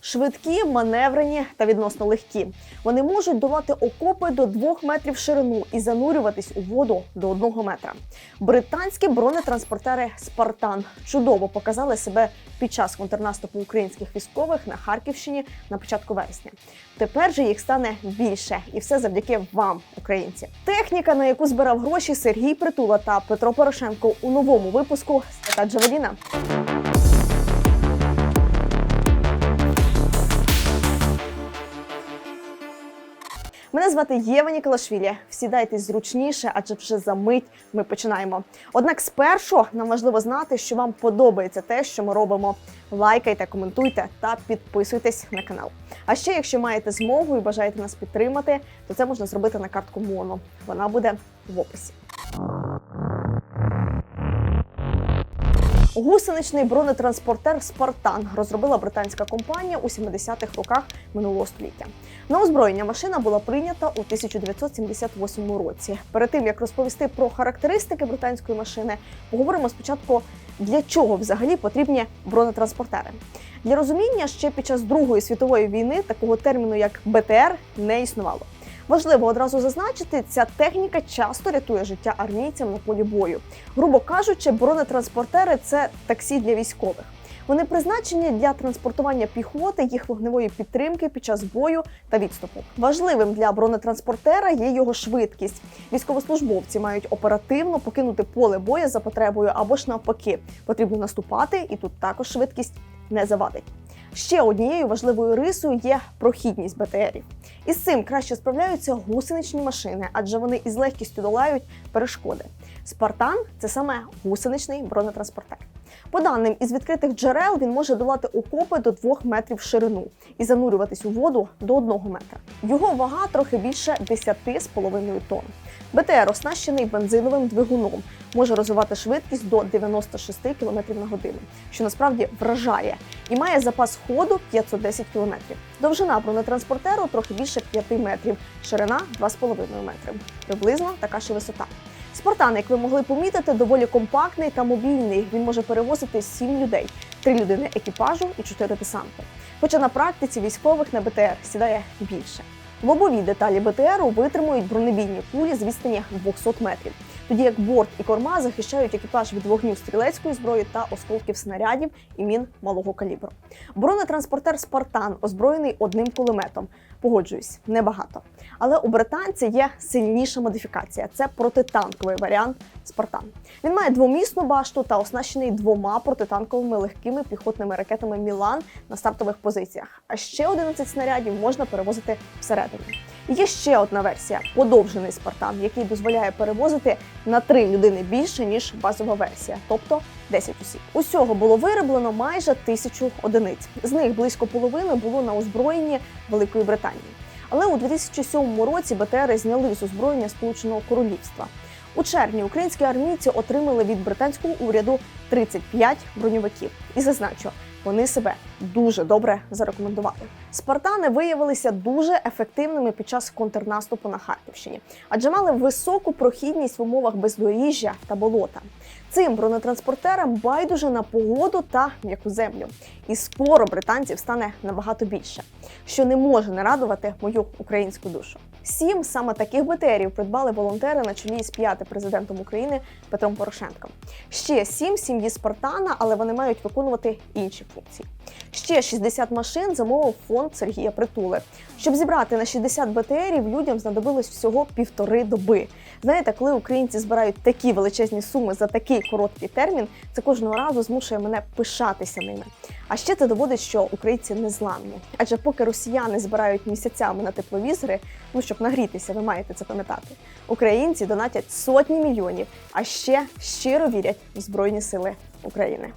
Швидкі, маневрені та відносно легкі. Вони можуть долати окопи до 2 метрів ширину і занурюватись у воду до 1 метра. Британські бронетранспортери Спартан чудово показали себе під час контрнаступу українських військових на Харківщині на початку вересня. Тепер же їх стане більше, і все завдяки вам, українці. Техніка, на яку збирав гроші Сергій Притула та Петро Порошенко у новому випуску «Стата Джавеліна. Мене звати Єва Ніколашвілі. Всідайтесь зручніше, адже вже за мить ми починаємо. Однак, спершу нам важливо знати, що вам подобається те, що ми робимо. Лайкайте, коментуйте та підписуйтесь на канал. А ще, якщо маєте змогу і бажаєте нас підтримати, то це можна зробити на картку Моно. Вона буде в описі. Гусеничний бронетранспортер Спартан розробила британська компанія у 70-х роках минулого століття. На озброєння машина була прийнята у 1978 році. Перед тим як розповісти про характеристики британської машини, поговоримо спочатку, для чого взагалі потрібні бронетранспортери. Для розуміння ще під час Другої світової війни такого терміну як БТР не існувало. Важливо одразу зазначити, ця техніка часто рятує життя армійцям на полі бою. Грубо кажучи, бронетранспортери це таксі для військових. Вони призначені для транспортування піхоти, їх вогневої підтримки під час бою та відступу. Важливим для бронетранспортера є його швидкість. Військовослужбовці мають оперативно покинути поле бою за потребою або ж навпаки. Потрібно наступати, і тут також швидкість не завадить. Ще однією важливою рисою є прохідність БТРів. Із цим краще справляються гусеничні машини, адже вони із легкістю долають перешкоди. Спартан це саме гусеничний бронетранспортер. По даним із відкритих джерел, він може долати окопи до 2 метрів в ширину і занурюватись у воду до 1 метра. Його вага трохи більше 10,5 тонн. БТР оснащений бензиновим двигуном, може розвивати швидкість до 96 км на годину, що насправді вражає, і має запас ходу 510 км. Довжина бронетранспортеру трохи більше 5 метрів, ширина 2,5 метри. Приблизно така ж висота. Спартан, як ви могли помітити, доволі компактний та мобільний. Він може перевозити 7 людей, 3 людини екіпажу і 4 десанти. Хоча на практиці військових на БТР сідає більше. Лобові деталі БТРу витримують бронебійні кулі з відстані 200 метрів, тоді як борт і корма захищають екіпаж від вогню стрілецької зброї та осколків снарядів і мін малого калібру. Бронетранспортер Спартан озброєний одним кулеметом. Погоджуюсь, небагато. Але у британця є сильніша модифікація. Це протитанковий варіант Спартан. Він має двомісну башту та оснащений двома протитанковими легкими піхотними ракетами Мілан на стартових позиціях. А ще 11 снарядів можна перевозити всередині. Є ще одна версія подовжений Спартан, який дозволяє перевозити на три людини більше ніж базова версія, тобто 10 осіб. Усього було вироблено майже тисячу одиниць. З них близько половини було на озброєнні Великої Британії. Але у 2007 році БТРи зняли з озброєння Сполученого Королівства. У червні українські армійці отримали від британського уряду 35 броньовиків. І зазначу, вони себе дуже добре зарекомендували. Спартани виявилися дуже ефективними під час контрнаступу на Харківщині, адже мали високу прохідність в умовах бездоріжжя та болота. Цим бронетранспортерам байдуже на погоду та м'яку землю. І скоро британців стане набагато більше, що не може не радувати мою українську душу. Сім саме таких БТРів придбали волонтери на чолі з п'ятим президентом України Петром Порошенком. Ще сім сім'ї Спартана, але вони мають виконувати інші функції. Ще 60 машин замовив фонд Сергія Притули. Щоб зібрати на 60 БТРів, людям знадобилось всього півтори доби. Знаєте, коли українці збирають такі величезні суми за такий короткий термін, це кожного разу змушує мене пишатися ними. А ще це доводить, що українці не зламні. Адже поки росіяни збирають місяцями на тепловізори, ну щоб нагрітися, ви маєте це пам'ятати. Українці донатять сотні мільйонів, а ще щиро вірять в Збройні Сили України.